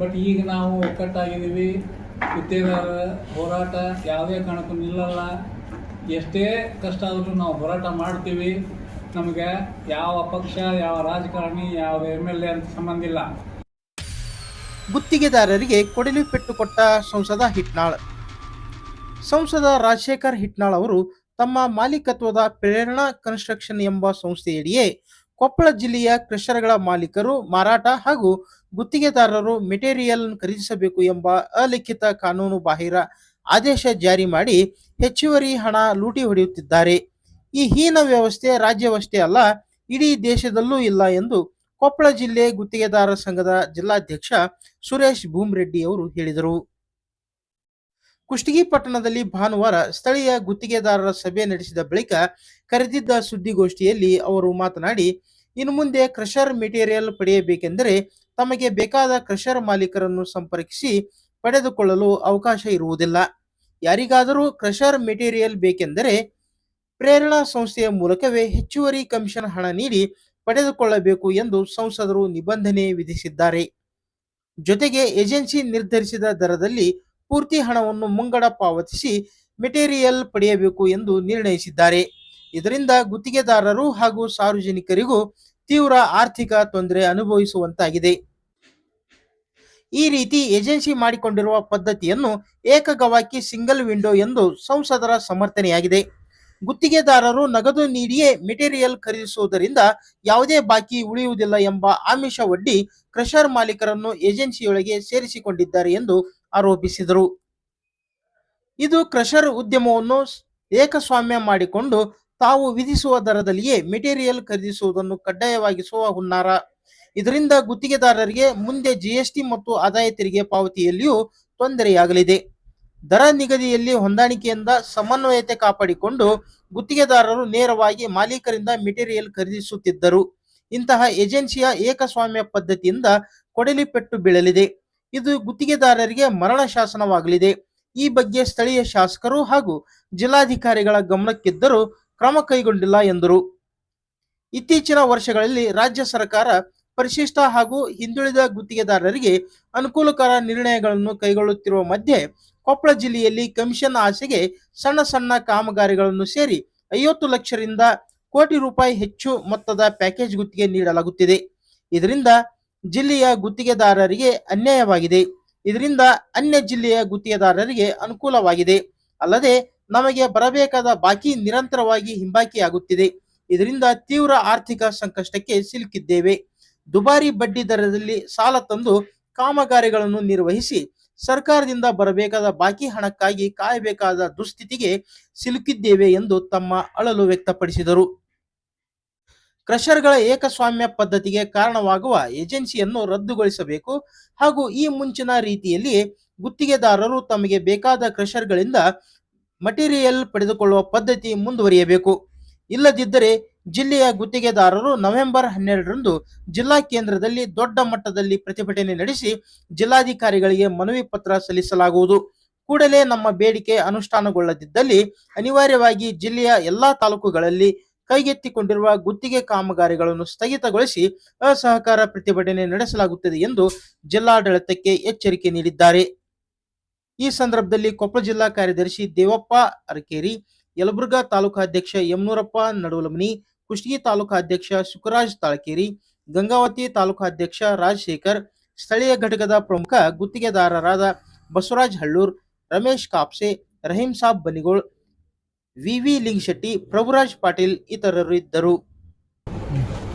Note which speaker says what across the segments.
Speaker 1: But ಈಗ ನಾವು ಒಕ್ಕಟ್ಟಾಗಿದ್ದೀವಿ. ಉದ್ಯೋಗ ಹೋರಾಟ ಯಾವುದೇ ಕಾರಣಕ್ಕೂ ನಿಲ್ಲಲ್ಲ. ಎಷ್ಟೇ ಕಷ್ಟ ಆದರೂ ನಾವು ಹೋರಾಟ ಮಾಡ್ತೀವಿ. ನಮಗೆ ಯಾವ ಪಕ್ಷ ಯಾವ ರಾಜಕಾರಣಿ ಯಾವ ಎಂ ಎಲ್ ಎ ಅಂತ ಸಂಬಂಧ ಇಲ್ಲ.
Speaker 2: ಗುತ್ತಿಗೆದಾರರಿಗೆ ಕೊಡಲಿ ಪೆಟ್ಟು ಕೊಟ್ಟ ಸಂಸದ ಹಿಟ್ನಾಳ್. ಸಂಸದ ರಾಜಶೇಖರ್ ಹಿಟ್ನಾಳ್ ಅವರು ತಮ್ಮ ಮಾಲೀಕತ್ವದ ಪ್ರೇರಣಾ ಕನ್ಸ್ಟ್ರಕ್ಷನ್ ಎಂಬ ಸಂಸ್ಥೆಯಡಿಯೇ ಕೊಪ್ಪಳ ಜಿಲ್ಲೆಯ ಕ್ರಷರ್ಗಳ ಮಾಲೀಕರು ಮಾರಾಟ ಹಾಗೂ ಗುತ್ತಿಗೆದಾರರು ಮೆಟೀರಿಯಲ್ ಖರೀದಿಸಬೇಕು ಎಂಬ ಅಲಿಖಿತ ಕಾನೂನು ಬಾಹಿರ ಆದೇಶ ಜಾರಿ ಮಾಡಿ ಹೆಚ್ಚುವರಿ ಹಣ ಲೂಟಿ ಹೊಡೆಯುತ್ತಿದ್ದಾರೆ. ಈ ಹೀನ ವ್ಯವಸ್ಥೆ ರಾಜ್ಯವಷ್ಟೇ ಅಲ್ಲ, ಇಡೀ ದೇಶದಲ್ಲೂ ಇಲ್ಲ ಎಂದು ಕೊಪ್ಪಳ ಜಿಲ್ಲೆ ಗುತ್ತಿಗೆದಾರ ಸಂಘದ ಜಿಲ್ಲಾಧ್ಯಕ್ಷ ಸುರೇಶ್ ಭೂಮರೆಡ್ಡಿ ಅವರು ಹೇಳಿದರು. ಕುಷ್ಟಗಿ ಪಟ್ಟಣದಲ್ಲಿ ಭಾನುವಾರ ಸ್ಥಳೀಯ ಗುತ್ತಿಗೆದಾರರ ಸಭೆ ನಡೆಸಿದ ಬಳಿಕ ಕರೆದಿದ್ದ ಸುದ್ದಿಗೋಷ್ಠಿಯಲ್ಲಿ ಅವರು ಮಾತನಾಡಿ, ಇನ್ನು ಮುಂದೆ ಕ್ರಷರ್ ಮೆಟೀರಿಯಲ್ ಪಡೆಯಬೇಕೆಂದರೆ ತಮಗೆ ಬೇಕಾದ ಕ್ರಷರ್ ಮಾಲೀಕರನ್ನು ಸಂಪರ್ಕಿಸಿ ಪಡೆದುಕೊಳ್ಳಲು ಅವಕಾಶ ಇರುವುದಿಲ್ಲ. ಯಾರಿಗಾದರೂ ಕ್ರಷರ್ ಮೆಟೀರಿಯಲ್ ಬೇಕೆಂದರೆ ಪ್ರೇರಣಾ ಸಂಸ್ಥೆಯ ಮೂಲಕವೇ ಹೆಚ್ಚುವರಿ ಕಮಿಷನ್ ಹಣ ನೀಡಿ ಪಡೆದುಕೊಳ್ಳಬೇಕು ಎಂದು ಸಂಸದರು ನಿಬಂಧನೆ ವಿಧಿಸಿದ್ದಾರೆ. ಜೊತೆಗೆ ಏಜೆನ್ಸಿ ನಿರ್ಧರಿಸಿದ ದರದಲ್ಲಿ ಪೂರ್ತಿ ಹಣವನ್ನು ಮುಂಗಡ ಪಾವತಿಸಿ ಮೆಟೀರಿಯಲ್ ಪಡೆಯಬೇಕು ಎಂದು ನಿರ್ಣಯಿಸಿದ್ದಾರೆ. ಇದರಿಂದ ಗುತ್ತಿಗೆದಾರರು ಹಾಗೂ ಸಾರ್ವಜನಿಕರಿಗೂ ತೀವ್ರ ಆರ್ಥಿಕ ತೊಂದರೆ ಅನುಭವಿಸುವಂತಾಗಿದೆ. ಈ ರೀತಿ ಏಜೆನ್ಸಿ ಮಾಡಿಕೊಂಡಿರುವ ಪದ್ಧತಿಯನ್ನು ಏಕಗವಾಕಿ ಸಿಂಗಲ್ ವಿಂಡೋ ಎಂದು ಸಂಸದರ ಸಮರ್ಥನೆಯಾಗಿದೆ. ಗುತ್ತಿಗೆದಾರರು ನಗದು ನೀಡಿಯೇ ಮೆಟೀರಿಯಲ್ ಖರೀದಿಸುವುದರಿಂದ ಯಾವುದೇ ಬಾಕಿ ಉಳಿಯುವುದಿಲ್ಲ ಎಂಬ ಆಮಿಷ ಒಡ್ಡಿ ಕ್ರಷರ್ ಮಾಲೀಕರನ್ನು ಏಜೆನ್ಸಿಯೊಳಗೆ ಸೇರಿಸಿಕೊಂಡಿದ್ದಾರೆ ಎಂದು ಆರೋಪಿಸಿದರು. ಇದು ಕ್ರಷರ್ ಉದ್ಯಮವನ್ನು ಏಕಸ್ವಾಮ್ಯ ಮಾಡಿಕೊಂಡು ತಾವು ವಿಧಿಸುವ ದರದಲ್ಲಿಯೇ ಮೆಟೀರಿಯಲ್ ಖರೀದಿಸುವುದನ್ನು ಕಡ್ಡಾಯವಾಗಿಸುವ ಹುನ್ನಾರ. ಇದರಿಂದ ಗುತ್ತಿಗೆದಾರರಿಗೆ ಮುಂದೆ ಜಿಎಸ್ಟಿ ಮತ್ತು ಆದಾಯ ತೆರಿಗೆ ಪಾವತಿಯಲ್ಲಿಯೂ ತೊಂದರೆಯಾಗಲಿದೆ. ದರ ನಿಗದಿಯಲ್ಲಿ ಹೊಂದಾಣಿಕೆಯಿಂದ ಸಮನ್ವಯತೆ ಕಾಪಾಡಿಕೊಂಡು ಗುತ್ತಿಗೆದಾರರು ನೇರವಾಗಿ ಮಾಲೀಕರಿಂದ ಮೆಟೀರಿಯಲ್ ಖರೀದಿಸುತ್ತಿದ್ದರು. ಇಂತಹ ಏಜೆನ್ಸಿಯ ಏಕಸ್ವಾಮ್ಯ ಪದ್ಧತಿಯಿಂದ ಕೊಡಲಿ ಪೆಟ್ಟು ಬೀಳಲಿದೆ. ಇದು ಗುತ್ತಿಗೆದಾರರಿಗೆ ಮರಣ ಶಾಸನವಾಗಲಿದೆ. ಈ ಬಗ್ಗೆ ಸ್ಥಳೀಯ ಶಾಸಕರು ಹಾಗೂ ಜಿಲ್ಲಾಧಿಕಾರಿಗಳ ಗಮನಕ್ಕಿದ್ದರೂ ಕ್ರಮ ಕೈಗೊಂಡಿಲ್ಲ ಎಂದರು. ಇತ್ತೀಚಿನ ವರ್ಷಗಳಲ್ಲಿ ರಾಜ್ಯ ಸರ್ಕಾರ ಪರಿಶಿಷ್ಟ ಹಾಗೂ ಹಿಂದುಳಿದ ಗುತ್ತಿಗೆದಾರರಿಗೆ ಅನುಕೂಲಕರ ನಿರ್ಣಯಗಳನ್ನು ಕೈಗೊಳ್ಳುತ್ತಿರುವ ಮಧ್ಯೆ ಕೊಪ್ಪಳ ಜಿಲ್ಲೆಯಲ್ಲಿ ಕಮಿಷನ್ ಆಸೆಗೆ ಸಣ್ಣ ಸಣ್ಣ ಕಾಮಗಾರಿಗಳನ್ನು ಸೇರಿ ಐವತ್ತು ಲಕ್ಷರಿಂದ ಕೋಟಿ ರೂಪಾಯಿ ಹೆಚ್ಚು ಮೊತ್ತದ ಪ್ಯಾಕೇಜ್ ಗುತ್ತಿಗೆ ನೀಡಲಾಗುತ್ತಿದೆ. ಇದರಿಂದ ಜಿಲ್ಲೆಯ ಗುತ್ತಿಗೆದಾರರಿಗೆ ಅನ್ಯಾಯವಾಗಿದೆ. ಇದರಿಂದ ಅನ್ಯ ಜಿಲ್ಲೆಯ ಗುತ್ತಿಗೆದಾರರಿಗೆ ಅನುಕೂಲವಾಗಿದೆ. ಅಲ್ಲದೆ ನಮಗೆ ಬರಬೇಕಾದ ಬಾಕಿ ನಿರಂತರವಾಗಿ ಹಿಂಬಾಕಿಯಾಗುತ್ತಿದೆ. ಇದರಿಂದ ತೀವ್ರ ಆರ್ಥಿಕ ಸಂಕಷ್ಟಕ್ಕೆ ಸಿಲುಕಿದ್ದೇವೆ. ದುಬಾರಿ ಬಡ್ಡಿ ದರದಲ್ಲಿ ಸಾಲ ತಂದು ಕಾಮಗಾರಿಗಳನ್ನು ನಿರ್ವಹಿಸಿ ಸರ್ಕಾರದಿಂದ ಬರಬೇಕಾದ ಬಾಕಿ ಹಣಕ್ಕಾಗಿ ಕಾಯಬೇಕಾದ ದುಸ್ಥಿತಿಗೆ ಸಿಲುಕಿದ್ದೇವೆ ಎಂದು ತಮ್ಮ ಅಳಲು ವ್ಯಕ್ತಪಡಿಸಿದರು. ಕ್ರಷರ್ಗಳ ಏಕಸ್ವಾಮ್ಯ ಪದ್ಧತಿಗೆ ಕಾರಣವಾಗುವ ಏಜೆನ್ಸಿಯನ್ನು ರದ್ದುಗೊಳಿಸಬೇಕು ಹಾಗೂ ಈ ಮುಂಚಿನ ರೀತಿಯಲ್ಲಿ ಗುತ್ತಿಗೆದಾರರು ತಮಗೆ ಬೇಕಾದ ಕ್ರಷರ್ಗಳಿಂದ ಮಟೀರಿಯಲ್ ಪಡೆದುಕೊಳ್ಳುವ ಪದ್ಧತಿ ಮುಂದುವರಿಯಬೇಕು. ಇಲ್ಲದಿದ್ದರೆ ಜಿಲ್ಲೆಯ ಗುತ್ತಿಗೆದಾರರು ನವೆಂಬರ್ ಹನ್ನೆರಡರಂದು ಜಿಲ್ಲಾ ಕೇಂದ್ರದಲ್ಲಿ ದೊಡ್ಡ ಮಟ್ಟದಲ್ಲಿ ಪ್ರತಿಭಟನೆ ನಡೆಸಿ ಜಿಲ್ಲಾಧಿಕಾರಿಗಳಿಗೆ ಮನವಿ ಪತ್ರ ಸಲ್ಲಿಸಲಾಗುವುದು. ಕೂಡಲೇ ನಮ್ಮ ಬೇಡಿಕೆ ಅನುಷ್ಠಾನಗೊಳ್ಳದಿದ್ದಲ್ಲಿ ಅನಿವಾರ್ಯವಾಗಿ ಜಿಲ್ಲೆಯ ಎಲ್ಲಾ ತಾಲೂಕುಗಳಲ್ಲಿ ಕೈಗೆತ್ತಿಕೊಂಡಿರುವ ಗುತ್ತಿಗೆ ಕಾಮಗಾರಿಗಳನ್ನು ಸ್ಥಗಿತಗೊಳಿಸಿ ಅಸಹಕಾರ ಪ್ರತಿಭಟನೆ ನಡೆಸಲಾಗುತ್ತದೆ ಎಂದು ಜಿಲ್ಲಾಡಳಿತಕ್ಕೆ ಎಚ್ಚರಿಕೆ ನೀಡಿದ್ದಾರೆ. ಈ ಸಂದರ್ಭದಲ್ಲಿ ಕೊಪ್ಪಳ ಜಿಲ್ಲಾ ಕಾರ್ಯದರ್ಶಿ ದೇವಪ್ಪ ಅರಕೇರಿ, ಯಲಬುರ್ಗಾ ತಾಲೂಕಾಧ್ಯಕ್ಷ ಯಮನೂರಪ್ಪ ನಡುವಲಮನಿ, ಕುಷ್ಟಗಿ ತಾಲೂಕಾಧ್ಯಕ್ಷ ಸುಖರಾಜ್ ತಾಳಕೇರಿ, ಗಂಗಾವತಿ ತಾಲೂಕಾ ಅಧ್ಯಕ್ಷ ರಾಜಶೇಖರ್, ಸ್ಥಳೀಯ ಘಟಕದ ಪ್ರಮುಖ ಗುತ್ತಿಗೆದಾರರಾದ ಬಸವರಾಜ್ ಹಳ್ಳೂರ್, ರಮೇಶ್ ಕಾಪ್ಸೆ, ರಹೀಂ ಸಾಬ್ ಬನಿಗೋಳ್, ವಿವಿ ಲಿಂಗಶೆಟ್ಟಿ, ಪ್ರಭುರಾಜ್ ಪಾಟೀಲ್ ಇತರರು ಇದ್ದರು.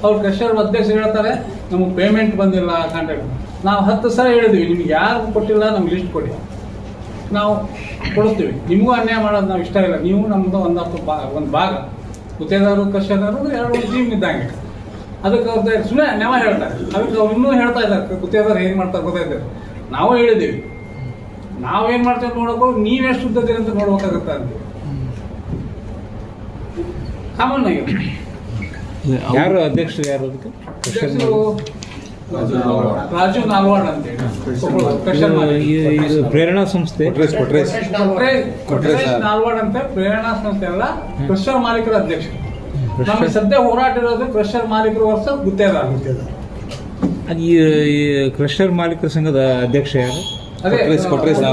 Speaker 1: ಅವ್ರು ಕಸ್ಟಮರ್ ಅಧ್ಯಕ್ಷರು ಹೇಳ್ತಾರೆ, ನಮಗೆ ಪೇಮೆಂಟ್ ಬಂದಿಲ್ಲ ಕಾಂಟ್ರಾಕ್ಟ್ ನಾವು ಹತ್ತು ಸಲ ಹೇಳಿದ್ವಿ, ನಿಮ್ಗೆ ಯಾರು ಕೊಟ್ಟಿಲ್ಲ, ನಮ್ಗೆ ಲಿಸ್ಟ್ ಕೊಡಿ. ನಾವು ಕೊಡುತ್ತೇವೆ. ನಿಮಗೂ ಅನ್ಯಾಯ ಮಾಡೋದು ನಾವು ಇಷ್ಟ ಇಲ್ಲ. ನೀವು ನಮ್ಮದು ಒಂದು ಬಾ ಒಂದು ಭಾಗ. ಗುತ್ತೇದಾರರು ಕ್ರಷರ್ದಾರು ಎರಡು ಟೀಮ್ ಇದ್ದಂಗೆ. ಅದಕ್ಕೆ ಅವ್ರದ್ದು ಸುಮ್ಮನೆ ನೆವ ಹೇಳ್ತಾರೆ. ಅದಕ್ಕೆ ಅವ್ರು ಇನ್ನೂ ಹೇಳ್ತಾ ಇದ್ದಾರೆ. ಗುತ್ತೇದಾರು ಏನು ಮಾಡ್ತಾರೆ ಗೊತ್ತಾಯ್ತಾರೆ ನಾವು ಹೇಳಿದ್ದೀವಿ. ನಾವೇನು ಮಾಡ್ತೇವೆ ನೋಡೋಕೆ ನೀವೆಷ್ಟು ಉದ್ದದಿರಿ ಅಂತ ನೋಡ್ಬೇಕಾಗತ್ತೆ ಅಂತ. ಕಾಮನ್ ಆಗಿ.
Speaker 3: ಯಾರು ಅಧ್ಯಕ್ಷರು ಯಾರು ಅದಕ್ಕೆ?
Speaker 1: ಅಧ್ಯಕ್ಷರು ರಾಜು ನಾಲ್ವಾಡ್. ಅಂತ ಹೇಳಿ.
Speaker 3: ಪ್ರೇರಣಾ ಸಂಸ್ಥೆ.
Speaker 1: ನಾಲ್ವಾಡ್ ಅಂತ ಪ್ರೇರಣಾ ಸಂಸ್ಥೆ ಅಲ್ಲ ಕ್ರಷರ್ ಮಾಲೀಕರ ಅಧ್ಯಕ್ಷ ನಮಗೆ ಸದ್ಯ ಹೋರಾಟ ಇರೋದು ಕ್ರಷರ್ ಮಾಲೀಕರು ವರ್ಷ ಗುತ್ತೇದಾರ.
Speaker 3: ಅದು ಈ ಕ್ರಷರ್ ಮಾಲೀಕರ ಸಂಘದ ಅಧ್ಯಕ್ಷ ಯಾರು?
Speaker 1: ಅದೇ
Speaker 3: ಕೊಟ್ರೇಶ್-.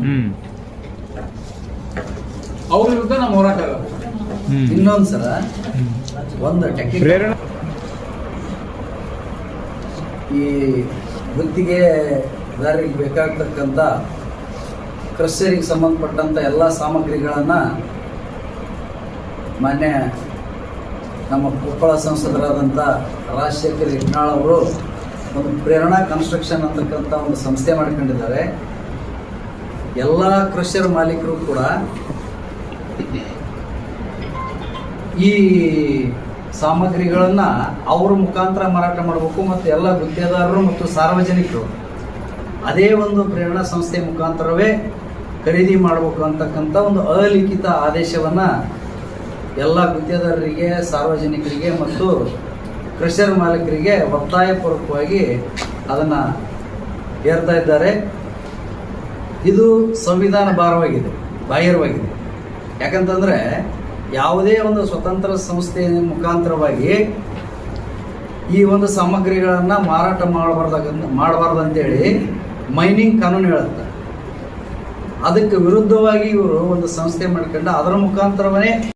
Speaker 3: ಹ್ಮ್.
Speaker 1: ಅವ್ರ ವಿರುದ್ಧ ನಮ್ಮ ಹೋರಾಟ
Speaker 4: ಇನ್ನೊಂದ್ಸಲ ಒಂದು ಟೆಕ್ನಿಕ್
Speaker 3: ಪ್ರೇರಣಾ
Speaker 4: ಈ ಗುತ್ತಿಗೆ ದಾರಿಗೆ ಬೇಕಾಗ್ತಕ್ಕಂಥ ಕ್ರಷರಿಗೆ ಸಂಬಂಧಪಟ್ಟಂಥ ಎಲ್ಲ ಸಾಮಗ್ರಿಗಳನ್ನು ಮಾನ್ಯ ನಮ್ಮ ಕೊಪ್ಪಳ ಸಂಸದರಾದಂಥ ರಾಜಶೇಖರ್ ಇಟ್ನಾಳ್ ಅವರು ಒಂದು ಪ್ರೇರಣಾ ಕನ್ಸ್ಟ್ರಕ್ಷನ್ ಅಂತಕ್ಕಂಥ ಒಂದು ಸಂಸ್ಥೆ ಮಾಡ್ಕೊಂಡಿದ್ದಾರೆ. ಎಲ್ಲ ಕ್ರಷರ್ ಮಾಲೀಕರು ಕೂಡ ಈ ಸಾಮಗ್ರಿಗಳನ್ನು ಅವ್ರ ಮುಖಾಂತರ ಮಾರಾಟ ಮಾಡಬೇಕು ಮತ್ತು ಎಲ್ಲ ಗುತ್ತಿಗೆದಾರರು ಮತ್ತು ಸಾರ್ವಜನಿಕರು ಅದೇ ಒಂದು ಪ್ರೇರಣಾ ಸಂಸ್ಥೆ ಮುಖಾಂತರವೇ ಖರೀದಿ ಮಾಡಬೇಕು ಅಂತಕ್ಕಂಥ ಒಂದು ಅಲಿಖಿತ ಆದೇಶವನ್ನು ಎಲ್ಲ ಗುತ್ತಿಗೆದಾರರಿಗೆ, ಸಾರ್ವಜನಿಕರಿಗೆ ಮತ್ತು ಕ್ರಷರ್ ಮಾಲೀಕರಿಗೆ ಒತ್ತಾಯಪೂರ್ವಕವಾಗಿ ಅದನ್ನು ಹೇರ್ತಾ ಇದ್ದಾರೆ. ಇದು ಸಂವಿಧಾನ ಭಾರವಾಗಿದೆ, ಬಾಹಿರವಾಗಿದೆ. ಯಾಕಂತಂದರೆ ಯಾವುದೇ ಒಂದು ಸ್ವತಂತ್ರ ಸಂಸ್ಥೆಯ ಮುಖಾಂತರವಾಗಿ ಈ ಒಂದು ಸಾಮಗ್ರಿಗಳನ್ನು ಮಾರಾಟ ಮಾಡಬಾರ್ದಾಗ ಮಾಡಬಾರ್ದು ಅಂತೇಳಿ ಮೈನಿಂಗ್ ಕಾನೂನು ಹೇಳುತ್ತೆ. ಅದಕ್ಕೆ ವಿರುದ್ಧವಾಗಿ ಇವರು ಒಂದು ಸಂಸ್ಥೆ ಮಾಡ್ಕೊಂಡು ಅದರ ಮುಖಾಂತರವೇ